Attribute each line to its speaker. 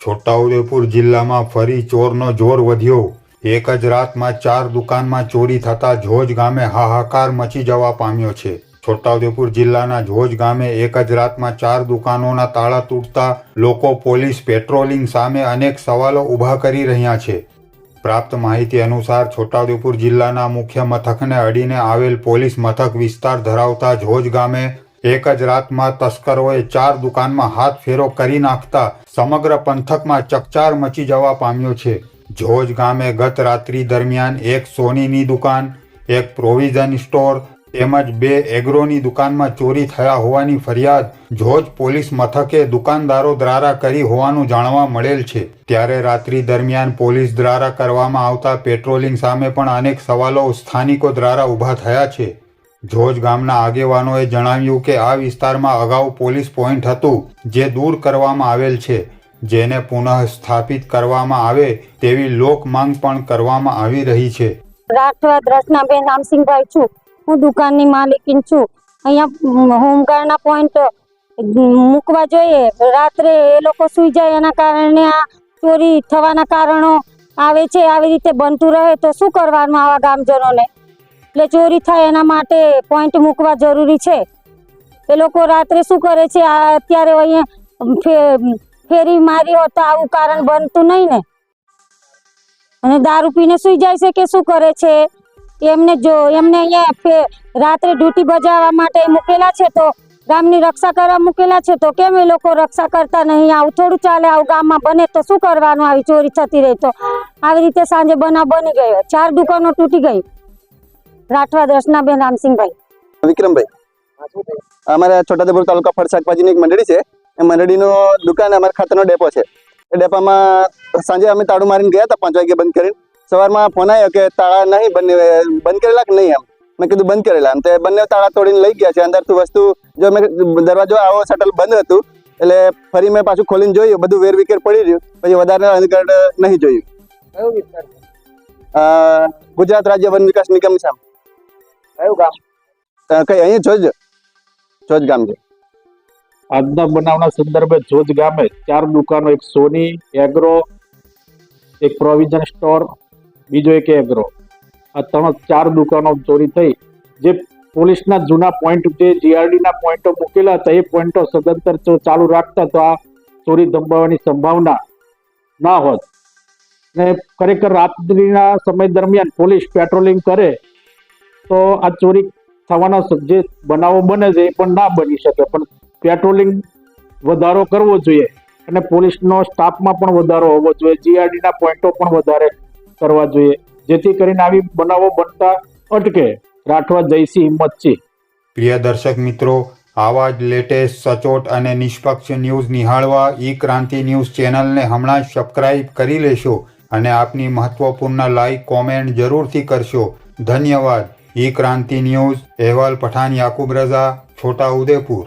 Speaker 1: છોટાઉદેપુર જિલ્લામાં ફરી ચોરનો જોર વધ્યો. એક જ રાતમાં ચાર દુકાનમાં ચોરી થતા જોજ ગામે હાહાકાર મચી જવા પામ્યો છે. છોટાઉદેપુર જિલ્લાના જોજ ગામે એક જ રાતમાં ચાર દુકાનોના તાળા તૂટતા લોકો પોલીસ પેટ્રોલિંગ સામે અનેક સવાલો ઊભા કરી રહ્યા છે. પ્રાપ્ત માહિતી અનુસાર છોટાઉદેપુર જિલ્લાના મુખ્ય મથકને અડીને આવેલ પોલીસ મથક વિસ્તાર ધરાવતા જોજ ગામે એક જ રાતમાં તસ્કરોએ ચાર દુકાનમાં હાથ ફેરો કરી નાખતા સમગ્ર પંથકમાં ચકચાર મચી જવા પામ્યો છે. જોજ ગામે ગત રાત્રિ દરમિયાન એક સોનીની દુકાન, એક પ્રોવિઝન સ્ટોર તેમજ બે એગ્રોની દુકાનમાં ચોરી થયા હોવાની ફરિયાદ જોજ પોલીસ મથકે દુકાનદારો દ્વારા કરી હોવાનું જાણવા મળેલ છે. ત્યારે રાત્રિ દરમિયાન પોલીસ દ્વારા કરવામાં આવતા પેટ્રોલિંગ સામે પણ અનેક સવાલો સ્થાનિકો દ્વારા ઊભા થયા છે. જોજ ગામના આગેવાનોએ જણાવ્યું કે આ વિસ્તારમાં અગાઉ પોલીસ પોઈન્ટ હતું જે દૂર કરવામાં આવેલ છે, જેને પુનઃ સ્થાપિત કરવામાં આવે તેવી લોક માંગ પણ કરવામાં આવી રહી છે.
Speaker 2: રાઠવા રચનાબેન રામસિંહભાઈ છું. હું દુકાનની માલિકીન છું. અહીંયા હોમગાર્ડના પોઈન્ટ મૂકવા જોઈએ. રાત્રે એ લોકો સૂઈ જાય એના કારણે આ ચોરી થવાના કારણો આવે છે, આવી રીતે બનતું રહે તો શું કરવાનું આવા ગામજનોને? એટલે ચોરી થાય એના માટે પોઈન્ટ મૂકવા જરૂરી છે. એ લોકો રાત્રે શું કરે છે? આ અત્યારે અહીંયા ફેરી મારી હોત આવું કારણ બનતું નહીં ને. અને દારૂ પીને સૂઈ જાય છે કે શું કરે છે? એમને જો, એમને અહીંયા રાત્રે ડ્યુટી બજાવવા માટે મૂકેલા છે તો ગામની રક્ષા કરવા મૂકેલા છે તો કેમ એ લોકો રક્ષા કરતા નહીં? આવું થોડું ચાલે, આવું ગામમાં બને તો શું કરવાનું? આવી ચોરી થતી રહી તો. આવી રીતે સાંજે બનાવ બની ગયો. ચાર દુકાનો તૂટી ગઈ. રાઠવા દર્શનાબેન રામસિંહભાઈ.
Speaker 3: વિક્રમભાઈ અમારા છોટાદેપુર તાલુકા ફળ શાકભાજીની એક મંડળી છે. એ મંડળીનો દુકાન અમારા ખાતરનો ડેપો છે. એ ડેપામાં સાંજે અમે તાળું મારીને ગયા હતા પાંચ વાગે બંધ કરીને. સવારમાં ફોન આવ્યો કે તાળા નહીં બંને બંધ કરેલા કે નહીં એમ? મેં કીધું બંધ કરેલા. એમ તે બંને તાળા તોડીને લઈ ગયા છે. અંદરથી વસ્તુ જો મેં દરવાજો આવો શટલ બંધ હતું એટલે ફરી મેં પાછું ખોલીને જોયું બધું વેર વિકેર પડી રહ્યું. પછી વધારે અંધકાર નહીં જોયું. ગુજરાત રાજ્ય વન વિકાસ નિગમ સામે
Speaker 4: કયું ગામ?
Speaker 3: કઈ અહીં જોજ જોજ ગામ છે.
Speaker 5: આજના બનાવના સંદર્ભે જોજ ગામે ચાર દુકાનો એક સોની એગ્રો એક પ્રોવિઝન સ્ટોર બીજો એક એગ્રો. આ ત્રણ ચાર દુકાનો ચોરી થઈ. જે પોલીસના જૂના પોઈન્ટ જે જીઆરડીના પોઈન્ટો મૂકેલા હતા એ પોઈન્ટો સદંતર જો ચાલુ રાખતા તો આ ચોરી દંબાવવાની સંભાવના ના હોત. ને ખરેખર રાત્રિના સમય દરમિયાન પોલીસ પેટ્રોલિંગ કરે તો આ ચોરી થવાના જે બનાવો બને છે એ પણ ના બની શકે. પણ પેટ્રોલિંગ વધારો કરવો જોઈએ અને પોલીસનો સ્ટાફમાં પણ વધારો હોવો જોઈએ. જીઆરડીના પોઈન્ટો પણ વધારે કરવા જોઈએ. જેથી કરીને આવી બનાવો બનતા અટકે. રાઠવા જયસિંહ હિંમતસિંહ
Speaker 1: પ્રિય દર્શક મિત્રો, આવા જ લેટેસ્ટ સચોટ અને નિષ્પક્ષ ન્યૂઝ નિહાળવા ઈ ક્રાંતિ ન્યૂઝ ચેનલને હમણાં જ સબસ્ક્રાઇબ કરી લેશો અને આપની મહત્વપૂર્ણ લાઈક કોમેન્ટ જરૂરથી કરશો. ધન્યવાદ. ઈ ક્રાંતિ ન્યૂઝ અહેવાલ પઠાણ યાકુબ રઝા છોટા ઉદેપુર